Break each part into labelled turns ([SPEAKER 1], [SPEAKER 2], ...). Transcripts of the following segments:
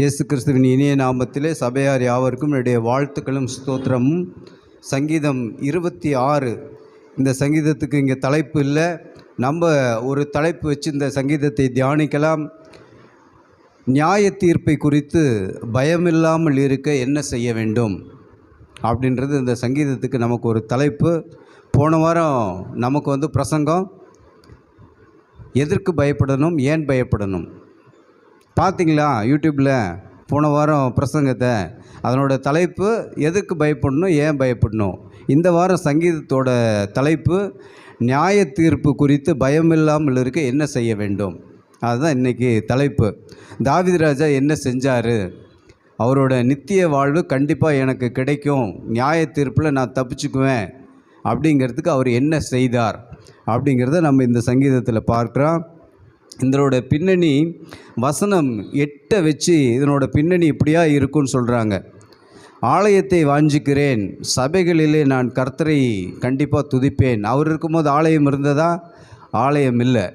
[SPEAKER 1] இயேசு கிறிஸ்துவின் இனிய நாமத்திலே சபையார் யாவருக்கும் என்னுடைய வாழ்த்துக்களும் ஸ்தோத்திரமும். சங்கீதம் இருபத்தி ஆறு. இந்த சங்கீதத்துக்கு இங்கே தலைப்பு இல்லை. நம்ம ஒரு தலைப்பு வச்சு இந்த சங்கீதத்தை தியானிக்கலாம். நியாய தீர்ப்பை குறித்து பயமில்லாமல் இருக்க என்ன செய்ய வேண்டும்? அப்படின்றது இந்த சங்கீதத்துக்கு நமக்கு ஒரு தலைப்பு. போன வாரம் நமக்கு வந்து பிரசங்கம். எதற்கு பயப்படணும்? ஏன் பயப்படணும்? பார்த்தீங்களா யூடியூப்பில் போன வாரம் பிரசங்கத்தை. அதனோட தலைப்பு எதுக்கு பயப்படணும் ஏன் பயப்படணும்? இந்த வாரம் சங்கீதத்தோட தலைப்பு நியாய தீர்ப்பு குறித்து பயமில்லாமல் இருக்க என்ன செய்ய வேண்டும்? அதுதான் இன்றைக்கி தலைப்பு. தாவீது ராஜா என்ன செஞ்சார்? அவரோட நித்திய வாழ்வு கண்டிப்பாக எனக்கு கிடைக்கும். நியாய தீர்ப்பில் நான் தப்பிச்சுக்குவேன். அப்படிங்கிறதுக்கு அவர் என்ன செய்தார்? அப்படிங்கிறத நம்ம இந்த சங்கீதத்தில் பார்க்குறோம். இதனோட பின்னணி வசனம் எட்ட வச்சு இதனோட பின்னணி இப்படியா இருக்குன்னு சொல்கிறாங்க ஆலயத்தை வாஞ்சிக்கிறேன் சபைகளிலே நான் கர்த்தரை கண்டிப்பாக துதிப்பேன். அவர் இருக்கும்போது ஆலயம் இருந்ததா? ஆலயம் இல்லை.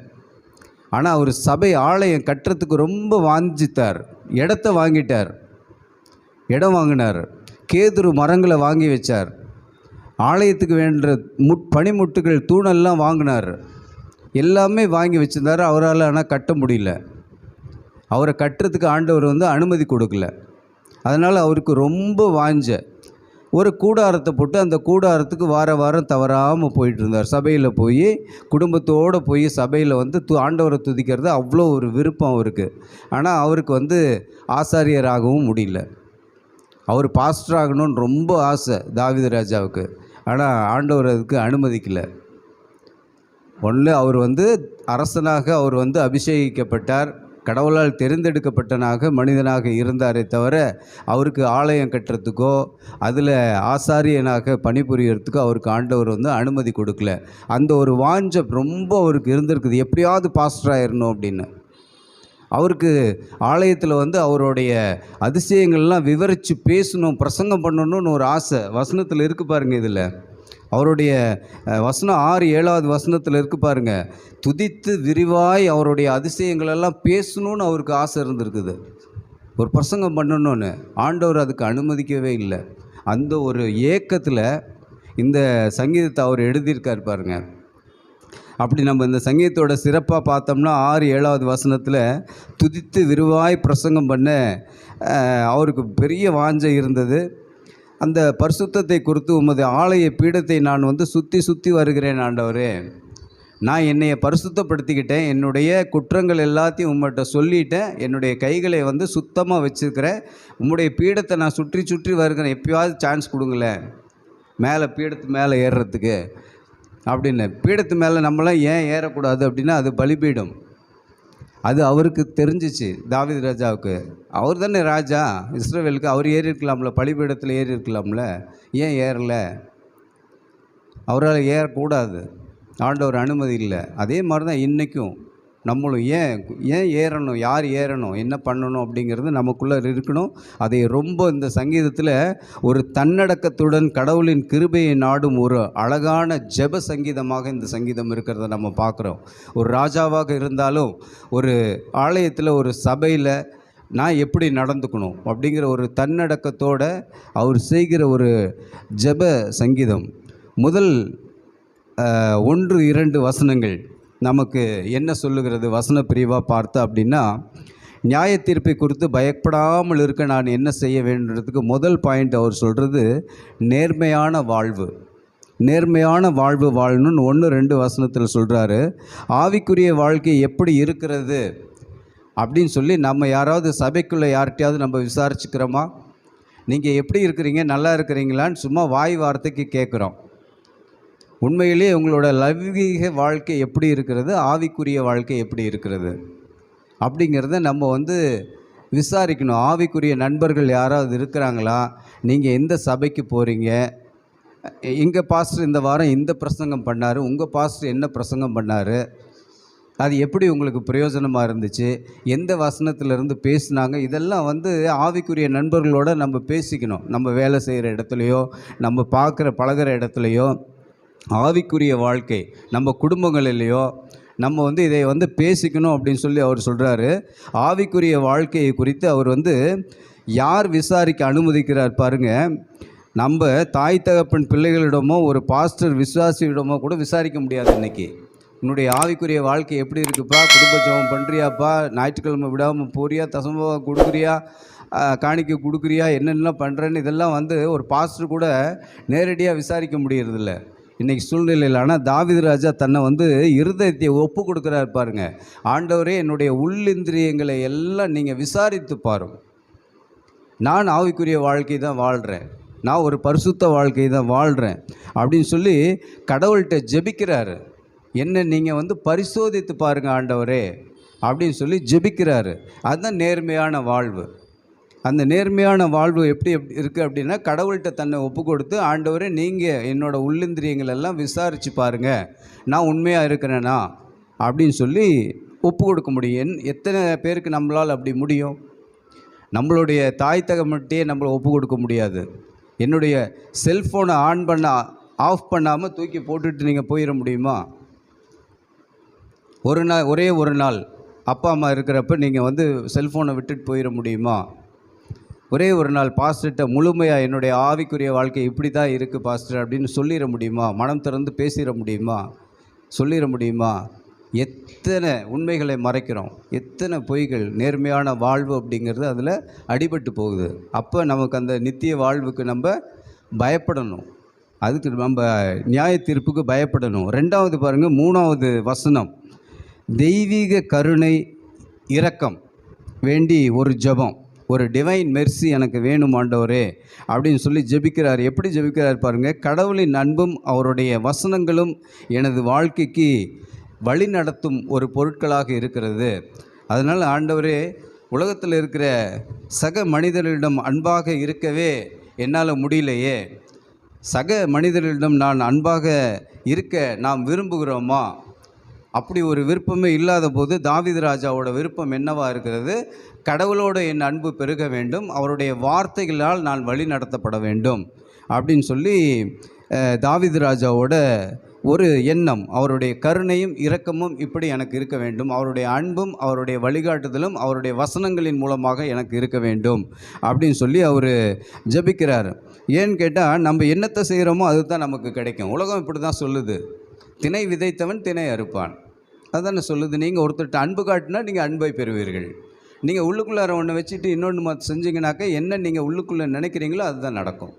[SPEAKER 1] ஆனால் அவர் சபை ஆலயம் கட்டுறதுக்கு ரொம்ப வாஞ்சித்தார். இடத்த வாங்கிட்டார். இடம் வாங்கினார். கேதுரு மரங்களை வாங்கி வச்சார். ஆலயத்துக்கு வேண்ட முட் பனிமுட்டுகள் தூணெல்லாம் வாங்கினார். எல்லாமே வாங்கி வச்சுருந்தார். அவரால் ஆனால் கட்ட முடியல. அவரை கட்டுறதுக்கு ஆண்டவர் வந்து அனுமதி கொடுக்கல. அதனால் அவருக்கு ரொம்ப வாஞ்ச. ஒரு கூடாரத்தை போட்டு அந்த கூடாரத்துக்கு வார வாரம் தவறாமல் போயிட்டு இருந்தார். சபையில் போய் குடும்பத்தோடு போய் சபையில் வந்து து ஆண்டவரை துதிக்கிறது அவ்வளோ ஒரு விருப்பம் அவருக்கு. ஆனால் அவருக்கு வந்து ஆசாரியராகவும் முடியல. அவர் பாஸ்டர் ஆகணும்னு ரொம்ப ஆசை தாவித ராஜாவுக்கு. ஆனால் ஆண்டவர் அதுக்கு அனுமதிக்கலை. ஒன்று அவர் வந்து அரசனாக அவர் வந்து அபிஷேகிக்கப்பட்டார். கடவுளால் தெரிந்தெடுக்கப்பட்டனாக மனிதனாக இருந்தாரே தவிர அவருக்கு ஆலயம் கட்டுறதுக்கோ அதில் ஆசாரியனாக பணிபுரியறதுக்கோ அவருக்கு ஆண்டவர் வந்து அனுமதி கொடுக்கல. அந்த ஒரு வாஞ்ச ரொம்ப அவருக்கு இருந்திருக்குது. எப்படியாவது பாஸ்டர் ஆயிடணும் அப்படின்னு. அவருக்கு ஆலயத்தில் வந்து அவருடைய அதிசயங்கள்லாம் விவரித்து பேசணும் பிரசங்கம் பண்ணணும்னு ஒரு ஆசை. வசனத்தில் இருக்குது பாருங்கள் இதில். அவருடைய வசனம் ஆறு ஏழாவது வசனத்தில் இருக்கு பாருங்க. துதித்து விரிவாய் அவருடைய அதிசயங்களெல்லாம் பேசணும்னு அவருக்கு ஆசை இருந்திருக்குது. ஒரு பிரசங்கம் பண்ணணும்னு ஆண்டவர் அதுக்கு அனுமதிக்கவே இல்லை. அந்த ஒரு ஏக்கத்தில் இந்த சங்கீதத்தை அவர் எழுதியிருக்கார் பாருங்க. அப்படி நம்ம இந்த சங்கீதத்தோட சிறப்பாக பார்த்தோம்னா ஆறு ஏழாவது வசனத்தில் துதித்து விரிவாய் பிரசங்கம் பண்ண அவருக்கு பெரிய வாஞ்சை இருந்தது. அந்த பரிசுத்தத்தை குறித்து உமது ஆலய பீடத்தை நான் வந்து சுற்றி சுற்றி வருகிறேன் ஆண்டவரே. நான் என்னையை பரிசுத்தப்படுத்திக்கிட்டேன். என்னுடைய குற்றங்கள் எல்லாத்தையும் உங்கள்கிட்ட சொல்லிட்டேன். என்னுடைய கைகளை வந்து சுத்தமாக வச்சுருக்கிறேன். உம்முடைய பீடத்தை நான் சுற்றி சுற்றி வருகிறேன். எப்பயாவது சான்ஸ் கொடுங்களேன். மேலே பீடத்து மேலே ஏறுறதுக்கு. அப்படின்னு. பீடத்து மேலே நம்மளாம் ஏன் ஏறக்கூடாது அப்படின்னா அது பலிபீடம். அது அவருக்கு தெரிஞ்சிச்சு தாவித் ராஜாவுக்கு. அவர் தானே ராஜா இஸ்ரேவேலுக்கு அவர் ஏறி இருக்கலாம்ல பழிபீடத்தில் ஏறி இருக்கலாம்ல ஏன் ஏறலை? அவரால் ஏறக்கூடாது. ஆண்டவர் அனுமதி இல்லை. அதே மாதிரி தான் இன்றைக்கும் நம்மளும் ஏன் ஏன் ஏறணும் யார் ஏறணும் என்ன பண்ணணும் அப்படிங்கிறது நமக்குள்ளே இருக்கணும். அதை ரொம்ப இந்த சங்கீதத்தில் ஒரு தன்னடக்கத்துடன் கடவுளின் கிருபையை நாடும் ஒரு அழகான ஜெப சங்கீதமாக இந்த சங்கீதம் இருக்கிறத நம்ம பார்க்குறோம். ஒரு ராஜாவாக இருந்தாலும் ஒரு ஆலயத்தில் ஒரு சபையில் நான் எப்படி நடந்துக்கணும் அப்படிங்கிற ஒரு தன்னடக்கத்தோட அவர் செய்கிற ஒரு ஜெப சங்கீதம். முதல் ஒன்று இரண்டு வசனங்கள். நமக்கு என்ன சொல்லுகிறது? வசன பிரிவாக பார்த்தா அப்படின்னா நியாய தீர்ப்பை குறித்து பயப்படாமல் இருக்க நான் என்ன செய்ய வேண்டுன்றதுக்கு முதல் பாயிண்ட் அவர் சொல்கிறது நேர்மையான வாழ்வு. நேர்மையான வாழ்வு வாழணும்னு ஒன்று ரெண்டு வசனத்தில் சொல்கிறாரு ஆவிக்குரிய வாழ்க்கை எப்படி இருக்கிறது? அப்படின்னு சொல்லி நம்ம யாராவது சபைக்குள்ளே யார்கிட்டையாவது நம்ம விசாரிச்சுக்கிறோமா? நீங்கள் எப்படி இருக்கிறீங்க? நல்லா இருக்கிறீங்களான்னு சும்மா வாய் வார்த்தைக்கு கேட்குறோம் உண்மையிலேயே உங்களோட லௌகீக வாழ்க்கை எப்படி இருக்கிறது? ஆவிக்குரிய வாழ்க்கை எப்படி இருக்கிறது? அப்படிங்கிறத நம்ம வந்து விசாரிக்கணும். ஆவிக்குரிய நண்பர்கள் யாராவது இருக்கிறாங்களா? நீங்கள் எந்த சபைக்கு போகிறீங்க எங்கள் பாஸ்டர் இந்த வாரம் இந்த பிரசங்கம் பண்ணார்? உங்கள் பாஸ்டர் என்ன பிரசங்கம் பண்ணார்? அது எப்படி உங்களுக்கு பிரயோஜனமாக இருந்துச்சு? எந்த வசனத்திலிருந்து பேசுனாங்க? இதெல்லாம் வந்து ஆவிக்குரிய நண்பர்களோடு நம்ம பேசிக்கணும். நம்ம வேலை செய்கிற இடத்துலையோ நம்ம பார்க்குற பழகுற இடத்துலையோ. ஆவிக்குரிய வாழ்க்கை. நம்ம குடும்பங்களிலேயோ நம்ம வந்து இதை வந்து பேசிக்கணும் அப்படின்னு சொல்லி அவர் சொல்கிறாரு ஆவிக்குரிய வாழ்க்கையை குறித்து அவர் வந்து யார் விசாரிக்க அனுமதிக்கிறார் பாருங்க. நம்ம தாய் தகப்பன் பிள்ளைகளிடமோ ஒரு பாஸ்டர் விசுவாசியிடமோ கூட விசாரிக்க முடியாது இன்னைக்கு. உன்னுடைய ஆவிக்குரிய வாழ்க்கை எப்படி இருக்குப்பா? குடும்ப ஜபம் பண்ணுறியாப்பா ஞாயிற்றுக்கிழமை விடாமல் போறியா? தசம கொடுக்குறியா? காணிக்க கொடுக்குறியா? என்னென்னலாம் பண்ணுறேன்னு இதெல்லாம் வந்து ஒரு பாஸ்டர் கூட நேரடியாக விசாரிக்க முடியறதில்ல. இன்றைக்கி சூழ்நிலையில் ஆனால் தாவீது ராஜா தன்னை வந்து இருதயத்தை ஒப்பு கொடுக்குறாரு பாருங்க. ஆண்டவரே என்னுடைய உள்ளிந்திரியங்களை எல்லாம் நீங்கள் விசாரித்து பாரும். நான் ஆவிக்குரிய வாழ்க்கை தான் வாழ்கிறேன் நான் ஒரு பரிசுத்த வாழ்க்கை தான் வாழ்கிறேன் அப்படின்னு சொல்லி கடவுள்கிட்ட ஜெபிக்கிறாரு. என்ன நீங்கள் வந்து பரிசோதித்து பாருங்கள் ஆண்டவரே அப்படின்னு சொல்லி ஜெபிக்கிறாரு. அதுதான் நேர்மையான வாழ்வு. அந்த நேர்மையான வாழ்வு எப்படி எப்படி இருக்குது அப்படின்னா கடவுள்கிட்ட தன்னை ஒப்பு கொடுத்து ஆண்டவரே நீங்கள் என்னோடய உள்ளிந்திரியங்கள் எல்லாம் விசாரித்து பாருங்கள் நான் உண்மையாக இருக்கிறேனா? அப்படின்னு சொல்லி ஒப்பு கொடுக்க முடியும். என் எத்தனை பேருக்கு நம்மளால் அப்படி முடியும்? நம்மளுடைய தாய் தகமட்டையே நம்மளை ஒப்பு கொடுக்க முடியாது. என்னுடைய செல்ஃபோனை ஆன் பண்ண ஆஃப் பண்ணாமல் தூக்கி போட்டுட்டு நீங்கள் போயிட முடியுமா? ஒரு நாள் ஒரே ஒரு நாள் அப்பா அம்மா இருக்கிறப்ப நீங்கள் வந்து செல்ஃபோனை விட்டுட்டு போயிட முடியுமா? ஒரே ஒரு நாள் பாஸ்டர்கிட்ட முழுமையாக என்னுடைய ஆவிக்குரிய வாழ்க்கை இப்படி தான் இருக்குது பாஸ்டர் அப்படின்னு சொல்லிட முடியுமா? மனம் திறந்து பேசிட முடியுமா? சொல்லிட முடியுமா? எத்தனை உண்மைகளை மறைக்கிறோம்? எத்தனை பொய்கள்? நேர்மையான வாழ்வு அப்படிங்கிறது அதில் அடிபட்டு போகுது. அப்போ நமக்கு அந்த நித்திய வாழ்வுக்கு நம்ம பயப்படணும். அதுக்கு நம்ம நியாய தீர்ப்புக்கு பயப்படணும். ரெண்டாவது பாருங்கள் மூணாவது வசனம். தெய்வீக கருணை இரக்கம் வேண்டி ஒரு ஜெபம். ஒரு டிவைன் மெர்சி எனக்கு வேணும் ஆண்டவரே அப்படின்னு சொல்லி ஜெபிக்கிறார். எப்படி ஜெபிக்கிறார் பாருங்கள் கடவுளின் அன்பும் அவருடைய வசனங்களும் எனது வாழ்க்கைக்கு வழி நடத்தும் ஒரு பொருட்களாக இருக்கிறது. அதனால் ஆண்டவரே உலகத்தில் இருக்கிற சக மனிதர்களிடம் அன்பாக இருக்கவே என்னால் முடியலையே. சக மனிதர்களிடம் நான் அன்பாக இருக்க நாம் விரும்புகிறோமா? அப்படி ஒரு விருப்பமே இல்லாத போது தாவித ராஜாவோட விருப்பம் என்னவாக இருக்கிறது? கடவுளோட என் அன்பு பெருக வேண்டும். அவருடைய வார்த்தைகளால் நான் வழி நடத்தப்பட வேண்டும். அப்படின்னு சொல்லி தாவித் ராஜாவோட ஒரு எண்ணம் அவருடைய கருணையும் இரக்கமும் இப்படி எனக்கு இருக்க வேண்டும். அவருடைய அன்பும் அவருடைய வழிகாட்டுதலும் அவருடைய வசனங்களின் மூலமாக எனக்கு இருக்க வேண்டும். அப்படின்னு சொல்லி அவர் ஜெபிக்கிறார். ஏன்னு கேட்டால் நம்ம என்னத்தை செய்கிறோமோ அதுதான் நமக்கு கிடைக்கும். உலகம் இப்படி தான் சொல்லுது. திணை விதைத்தவன் திணை அறுப்பான். அதானே சொல்லுது. நீங்கள் ஒருத்தர்கிட்ட அன்பு காட்டினா நீங்கள் அன்பை பெறுவீர்கள். நீங்கள் உள்ளுக்குள்ளார ஒன்று வச்சுட்டு இன்னொன்று மற்ற செஞ்சீங்கனாக்கா என்ன நீங்கள் உள்ளுக்குள்ளே நினைக்கிறீங்களோ அதுதான் நடக்கும்.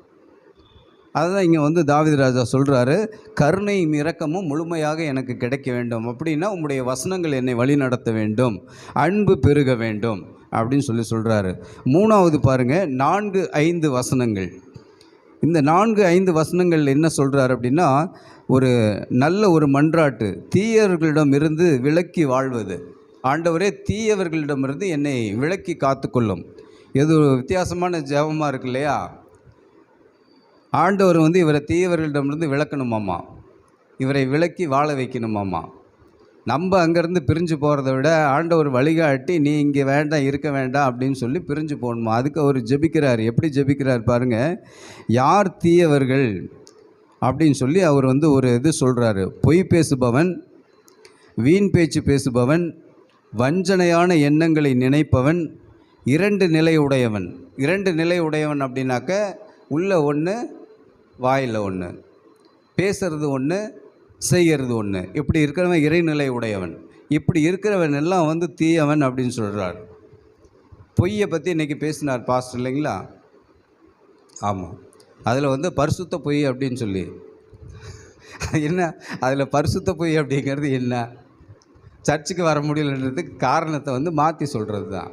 [SPEAKER 1] அதுதான் இங்கே வந்து தாவித ராஜா சொல்கிறாரு கருணையும் இரக்கமும் முழுமையாக எனக்கு கிடைக்க வேண்டும். அப்படின்னா உங்களுடைய வசனங்கள் என்னை வழி நடத்த வேண்டும். அன்பு பெருக வேண்டும். அப்படின்னு சொல்லி சொல்கிறாரு மூணாவது பாருங்கள் நான்கு ஐந்து வசனங்கள். இந்த நான்கு ஐந்து வசனங்கள் என்ன சொல்கிறார் அப்படின்னா ஒரு நல்ல ஒரு மன்றாட்டு தீயவர்களிடம் இருந்து விலக்கி வாழ்வது. ஆண்டவரே தீயவர்களிடமிருந்து என்னை விலக்கி காத்துக்கொள்ளும். இது ஒரு வித்தியாசமான ஜெபமாக இருக்கு இல்லையா? ஆண்டவர் வந்து இவரை தீயவர்களிடமிருந்து விளக்கணுமாம்மா இவரை விலக்கி வாழ வைக்கணுமாம்மா. நம்ம அங்கேருந்து பிரிஞ்சு போகிறத விட ஆண்டவர் வழிகாட்டி நீ இங்கே வேண்டாம் இருக்க வேண்டாம் அப்படின்னு சொல்லி பிரிஞ்சு போகணுமா? அதுக்கு அவர் ஜெபிக்கிறார். எப்படி ஜெபிக்கிறார் பாருங்கள் யார் தீயவர்கள்? அப்படின்னு சொல்லி அவர் வந்து ஒரு இது சொல்கிறாரு பொய் பேசுபவன் வீண் பேச்சு பேசுபவன் வஞ்சனையான எண்ணங்களை நினைப்பவன் இரண்டு நிலை உடையவன் இரண்டு நிலை உடையவன் அப்படின்னாக்க உள்ள ஒன்று வாயில் ஒன்று பேசுறது ஒன்று செய்கிறது ஒன்று இப்படி இருக்கிறவன் இறைநிலை உடையவன் இப்படி இருக்கிறவன் எல்லாம் வந்து தீயவன் அப்படின்னு சொல்கிறார் பொய்யை பற்றி இன்றைக்கி பேசினார் பாஸ்டர் இல்லைங்களா? ஆமாம் அதில் வந்து பரிசுத்த பொய் அப்படின்னு சொல்லி. என்ன? அதில் பரிசுத்த பொய் அப்படிங்கிறது என்ன? சர்ச்சுக்கு வர முடியலன்றதுக்கு காரணத்தை வந்து மாற்றி சொல்கிறது தான்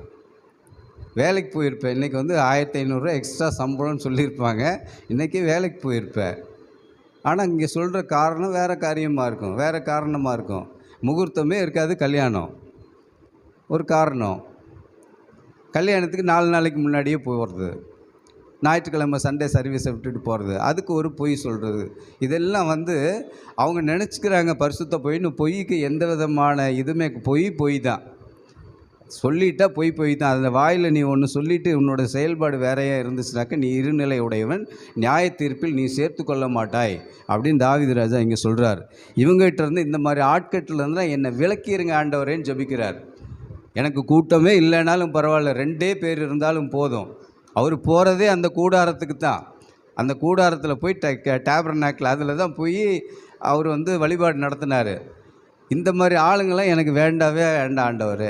[SPEAKER 1] வேலைக்கு போயிருப்பேன் இன்றைக்கி வந்து ஆயிரத்தி ஐநூறுரூவா எக்ஸ்ட்ரா சம்பளம்னு சொல்லியிருப்பாங்க. இன்றைக்கி வேலைக்கு போயிருப்பேன் ஆனால் இங்கே சொல்கிற காரணம் வேறு காரியமாக இருக்கும் வேறு காரணமாக இருக்கும். முகூர்த்தமே இருக்காது கல்யாணம். ஒரு காரணம். கல்யாணத்துக்கு நாலு நாளைக்கு முன்னாடியே போகிறது ஞாயிற்றுக்கிழமை சண்டே சர்வீஸை விட்டுட்டு போகிறது அதுக்கு ஒரு பொய் சொல்கிறது இதெல்லாம் வந்து அவங்க நினச்சிக்கிறாங்க பரிசுத்த பொய்ன்னு பொய்க்கு எந்த விதமான இதுவுமே பொய் பொய் தான் சொல்லிட்டா பொய் பொய் தான் அந்த வாயில் நீ ஒன்று சொல்லிட்டு உன்னோட செயல்பாடு வேறையா இருந்துச்சுனாக்க நீ இருநிலை உடையவன். நியாய தீர்ப்பில் நீ சேர்த்து கொள்ள மாட்டாய். அப்படின்னு தாவித ராஜா இங்கே சொல்கிறார் இவங்ககிட்ட இருந்து இந்த மாதிரி ஆட்கட்டிலேருந்து என்னை விளக்கிருங்க ஆண்டவரேன்னு ஜபிக்கிறார். எனக்கு கூட்டமே இல்லைனாலும் பரவாயில்ல. ரெண்டே பேர் இருந்தாலும் போதும். அவர் போகிறதே அந்த கூடாரத்துக்கு தான். அந்த கூடாரத்தில் போய் டேபர் நாக்கில் அதில் தான் போய் அவர் வந்து வழிபாடு நடத்தினார். இந்த மாதிரி ஆளுங்களாம் எனக்கு வேண்டாவே வேண்டாம் ஆண்டவர்.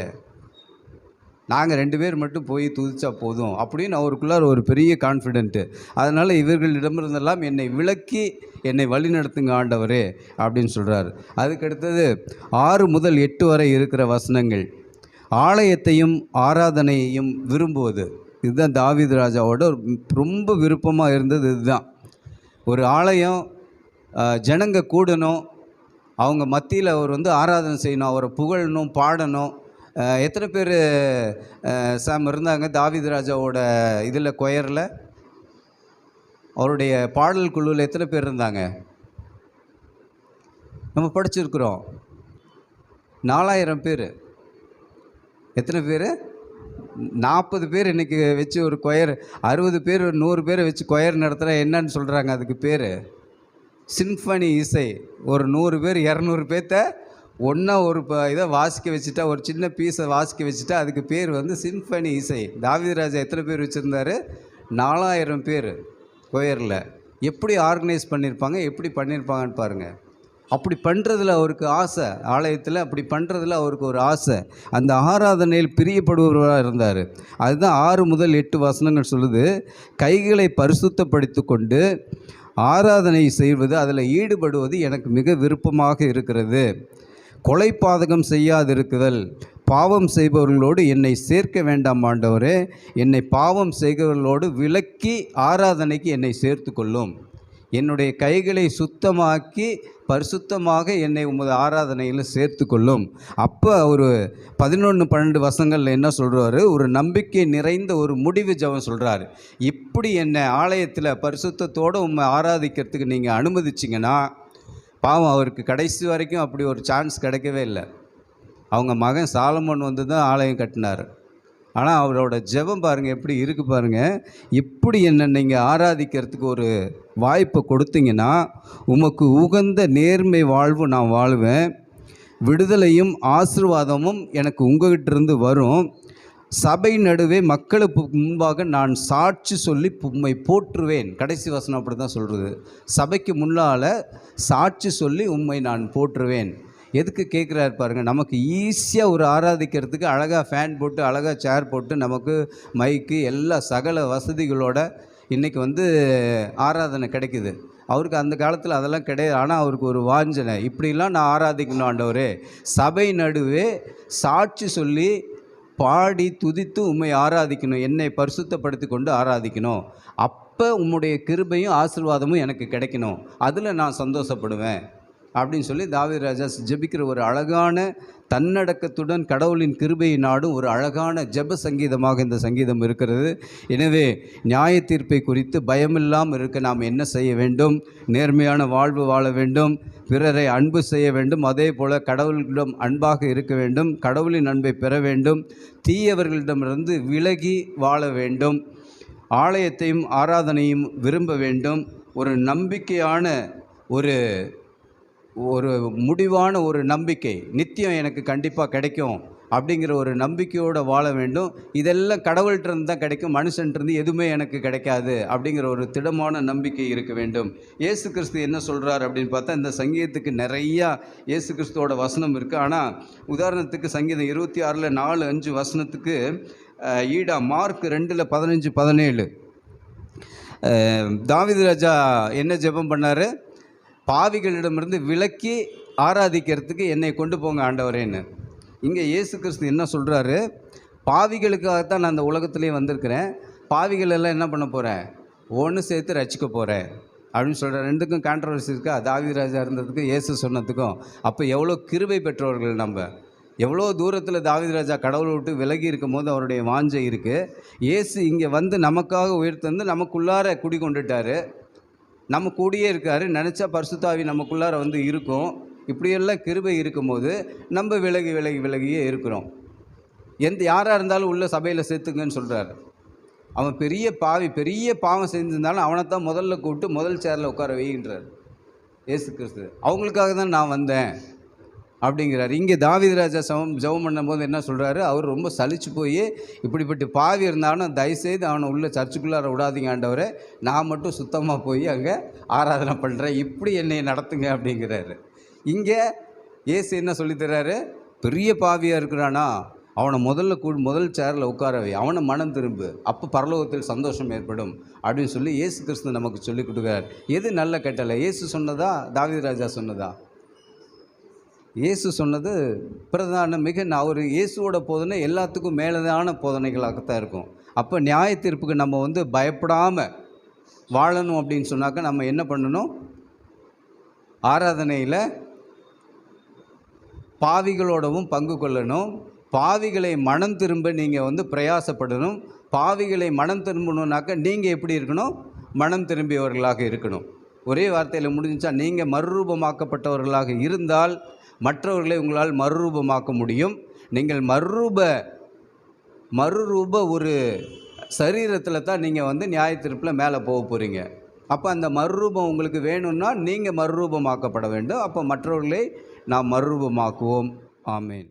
[SPEAKER 1] நாங்கள் ரெண்டு பேர் மட்டும் போய் துதிச்சா போதும் அப்படின்னு அவருக்குள்ளார் ஒரு பெரிய கான்ஃபிடென்ட்டு அதனால் இவர்களிடமிருந்தெல்லாம் என்னை விளக்கி என்னை வழிநடத்துங்க ஆண்டவரே அப்படின்னு சொல்கிறார் அதுக்கடுத்தது ஆறு முதல் எட்டு வரை இருக்கிற வசனங்கள். ஆலயத்தையும் ஆராதனையையும் விரும்புவது. இதுதான் தாவீது ராஜாவோட ஒரு ரொம்ப விருப்பமாக இருந்தது இதுதான். ஒரு ஆலயம் ஜனங்க கூடணும் அவங்க மத்தியில் அவர் வந்து ஆராதனை செய்யணும் அவரை புகழணும் பாடணும். எத்தனை பேர் சாம் இருந்தாங்க தாவீது ராஜாவோட இதில் கொயரில்? அவருடைய பாடல் குழுவில் எத்தனை பேர் இருந்தாங்க? நம்ம படிச்சிருக்கிறோம். நாலாயிரம் பேர். எத்தனை பேர்? நாற்பது பேர் இன்றைக்கி வச்சு ஒரு கொயர் அறுபது பேர் ஒரு நூறு பேரை வச்சு கொயர் நடத்துகிற என்னன்னு சொல்கிறாங்க அதுக்கு பேர்? சிம்ஃபனி இசை. ஒரு நூறு பேர் இரநூறு பேர்த்த ஒன்றா ஒரு ப இதை வாசிக்க வச்சுட்டா ஒரு சின்ன பீஸை வாசிக்க வச்சுட்டா அதுக்கு பேர் வந்து சிம்ஃபனி இசை. தாவிதராஜா எத்தனை பேர் வச்சுருந்தாரு? நாலாயிரம் பேர் கொயரில். எப்படி ஆர்கனைஸ் பண்ணியிருப்பாங்க எப்படி பண்ணியிருப்பாங்கன்னு பாருங்கள் அப்படி பண்ணுறதுல அவருக்கு ஆசை. ஆலயத்தில் அப்படி பண்ணுறதுல அவருக்கு ஒரு ஆசை. அந்த ஆராதனையில் பிரியப்படுபவராக இருந்தார். அதுதான் ஆறு முதல் எட்டு வசனங்கள் சொல்லுது. கைகளை பரிசுத்தப்படுத்தி கொண்டு ஆராதனை செய்வது அதில் ஈடுபடுவது எனக்கு மிக விருப்பமாக இருக்கிறது. கொலை பாதகம் செய்யாதிருக்குதல். பாவம் செய்பவர்களோடு என்னை சேர்க்க வேண்டாம் ஆண்டவரே. என்னை பாவம் செய்கிறவர்களோடு விலக்கி ஆராதனைக்கு என்னை சேர்த்து கொள்ளும் என்னுடைய கைகளை சுத்தமாக்கி பரிசுத்தமாக என்னை உமது ஆராதனையில் சேர்த்து கொள்ளும் அப்போ ஒரு பதினொன்று பன்னெண்டு வசங்களில் என்ன சொல்கிறாரு ஒரு நம்பிக்கை நிறைந்த ஒரு முடிவு ஜெபம் சொல்கிறாரு இப்படி என்னை ஆலயத்தில் பரிசுத்தத்தோடு உண்மை ஆராதிக்கிறதுக்கு நீங்கள் அனுமதிச்சிங்கன்னா பாவம் அவருக்கு கடைசி வரைக்கும் அப்படி ஒரு சான்ஸ் கிடைக்கவே இல்லை. அவங்க மகன் சாலமோன் வந்து தான் ஆலயம் கட்டினார். ஆனால் அவரோட ஜெபம் பாருங்கள் எப்படி இருக்கு பாருங்கள் எப்படி என்ன நீங்கள் ஆராதிக்கிறதுக்கு ஒரு வாய்ப்பை கொடுத்தீங்கன்னா உமக்கு உகந்த நேர்மை வாழ்வு நான் வாழ்வேன். விடுதலையும் ஆசீர்வாதமும் எனக்கு உங்ககிட்ட இருந்து வரும். சபை நடுவே மக்களுக்கு முன்பாக நான் சாட்சி சொல்லி உண்மை போற்றுவேன். கடைசி வசனம் அப்படி தான் சொல்கிறது சபைக்கு முன்னால் சாட்சி சொல்லி உம்மை நான் போற்றுவேன். எதுக்கு கேட்குறாரு பாருங்க நமக்கு ஈஸியாக ஒரு ஆராதிக்கிறதுக்கு அழகாக ஃபேன் போட்டு அழகாக சேர் போட்டு நமக்கு மைக்கு எல்லா சகல வசதிகளோட இன்றைக்கி வந்து ஆராதனை கிடைக்குது. அவருக்கு அந்த காலத்தில் அதெல்லாம் கிடையாது. ஆனால் அவருக்கு ஒரு வாஞ்சனை. இப்படிலாம் நான் ஆராதிக்கணும் ஆண்டவரே. சபை நடுவே சாட்சி சொல்லி பாடி துதித்து உண்மை ஆராதிக்கணும். என்னை பரிசுத்தப்படுத்தி கொண்டு ஆராதிக்கணும். அப்போ உம்முடைய கிருபையும் ஆசீர்வாதமும் எனக்கு கிடைக்கணும். அதில் நான் சந்தோஷப்படுவேன். அப்படின்னு சொல்லி தாவீர் ராஜா ஜெபிக்கிற ஒரு அழகான தன்னடக்கத்துடன் கடவுளின் கிருபையை நாடும் ஒரு அழகான ஜெப சங்கீதமாக இந்த சங்கீதம் இருக்கிறது. எனவே நியாய தீர்ப்பை குறித்து பயமில்லாமல் இருக்க நாம் என்ன செய்ய வேண்டும்? நேர்மையான வாழ்வு வாழ வேண்டும். பிறரை அன்பு செய்ய வேண்டும். அதே போல் கடவுளிடம் அன்பாக இருக்க வேண்டும். கடவுளின் அன்பை பெற வேண்டும். தீயவர்களிடமிருந்து விலகி வாழ வேண்டும். ஆலயத்தையும் ஆராதனையும் விரும்ப வேண்டும். ஒரு நம்பிக்கையான ஒரு ஒரு முடிவான ஒரு நம்பிக்கை நித்தியம் எனக்கு கண்டிப்பாக கிடைக்கும் அப்படிங்கிற ஒரு நம்பிக்கையோடு வாழ வேண்டும். இதெல்லாம் கடவுள்கிட்ட இருந்து தான் கிடைக்கும் மனுஷன்ட்டு எதுவுமே எனக்கு கிடைக்காது அப்படிங்கிற ஒரு திடமான நம்பிக்கை இருக்க வேண்டும். இயேசு கிறிஸ்து என்ன சொல்கிறார் அப்படின்னு பார்த்தா இந்த சங்கீதத்துக்கு நிறையா இயேசு கிறிஸ்துவோட வசனம் இருக்குது ஆனால் உதாரணத்துக்கு சங்கீதம் இருபத்தி ஆறில் நாலு அஞ்சு வசனத்துக்கு ஈடா மார்க் ரெண்டில் பதினஞ்சு பதினேழு. அஹ், ராஜா என்ன ஜெபம் பண்ணார்? பாவிகளிடமிருந்து விலக்கி ஆராதிக்கிறதுக்கு என்னை கொண்டு போங்க ஆண்டவரேன்னு. இங்கே இயேசு கிறிஸ்து என்ன சொல்கிறாரு பாவிகளுக்காகத்தான் நான் அந்த உலகத்துலேயே வந்திருக்கிறேன். பாவிகள் எல்லாம் என்ன பண்ண போகிறேன் ஒன்று சேர்த்து ரசிக்க போகிறேன் அப்படின்னு சொல்கிற ரெண்டுக்கும் கான்ட்ரவர்சி இருக்கா? தாவீது ராஜா இருந்ததுக்கும் இயேசு சொன்னதுக்கும். அப்போ எவ்வளோ கிருபை பெற்றவர்கள் நம்ம? எவ்வளோ தூரத்தில் தாவீது ராஜா கடவுளை விட்டு விலகி இருக்கும் போது அவருடைய வாஞ்சை இருக்குது இயேசு இங்கே வந்து நமக்காக உயர்த்தந்து நமக்குள்ளார குடி கொண்டுட்டார் நம்ம கூடயே இருக்காரு. நினச்சா பரிசுத்தாவி நமக்குள்ளார வந்து இருக்கும். இப்படியெல்லாம் கிருபை இருக்கும்போது நம்ம விலகி விலகி விலகியே இருக்கிறோம். எந்த யாராக இருந்தாலும் உள்ள சபையில் சேர்த்துங்கன்னு சொல்கிறாரு அவன் பெரிய பாவி பெரிய பாவம் செஞ்சிருந்தாலும் அவனை தான் முதல்ல கூப்பிட்டு முதல் சேரில் உட்கார வைகின்றார் இயேசு கிறிஸ்து. அவங்களுக்காக தான் நான் வந்தேன். அப்படிங்கிறார். இங்கே தாவித ராஜா சவம் ஜெபம் பண்ணும்போது என்ன சொல்கிறாரு அவர் ரொம்ப சலிச்சு போய் இப்படிப்பட்ட பாவி இருந்தாலும் தயவுசெய்து அவனை உள்ள சர்ச்சுக்குள்ளார விடாதீங்க ஆண்டவரை. நான் மட்டும் சுத்தமாக போய் அங்கே ஆராதனை பண்ணுறேன் இப்படி என்னை நடத்துங்க அப்படிங்கிறாரு. இங்கே இயேசு என்ன சொல்லித்தர்றாரு பெரிய பாவியாக இருக்கிறானா? அவனை முதல்ல கூ முதல் சேரில் உட்காரவை அவனை மனம் திரும்பு. அப்போ பரலோகத்தில் சந்தோஷம் ஏற்படும் அப்படின்னு சொல்லி இயேசு கிறிஸ்து நமக்கு சொல்லி கொடுக்குறார். எது நல்ல கட்டளை? இயேசு சொன்னதா? தாவித ராஜா சொன்னதா? இயேசு சொன்னது பிரதான மிக நான் ஒரு இயேசுவோட போதனை எல்லாத்துக்கும் மேலதான போதனைகளாகத்தான் இருக்கும். அப்போ நியாய தீர்ப்புக்கு நம்ம வந்து பயப்படாமல் வாழணும் அப்படின்னு சொன்னாக்க நம்ம என்ன பண்ணணும்? ஆராதனையில் பாவிகளோடவும் பங்கு கொள்ளணும். பாவிகளை மனம் திரும்ப நீங்கள் வந்து பிரயாசப்படணும். பாவிகளை மனம் திரும்பணுன்னாக்க நீங்கள் எப்படி இருக்கணும்? மனம் திரும்பியவர்களாக இருக்கணும். ஒரே வார்த்தையில் முடிஞ்சுச்சா? நீங்கள் மறுரூபமாக்கப்பட்டவர்களாக இருந்தால் மற்றவர்களை உங்களால் மறுரூபமாக்க முடியும். நீங்கள் மறுரூப மறுரூப ஒரு சரீரத்தில் தான் நீங்கள் வந்து நியாயத்திருப்பில் மேலே போக போகிறீங்க அப்போ அந்த மறுரூபம் உங்களுக்கு வேணும்னா நீங்கள் மறுரூபமாக்கப்பட வேண்டும். அப்போ மற்றவர்களை நாம் மறுரூபமாக்குவோம். ஆமீன்.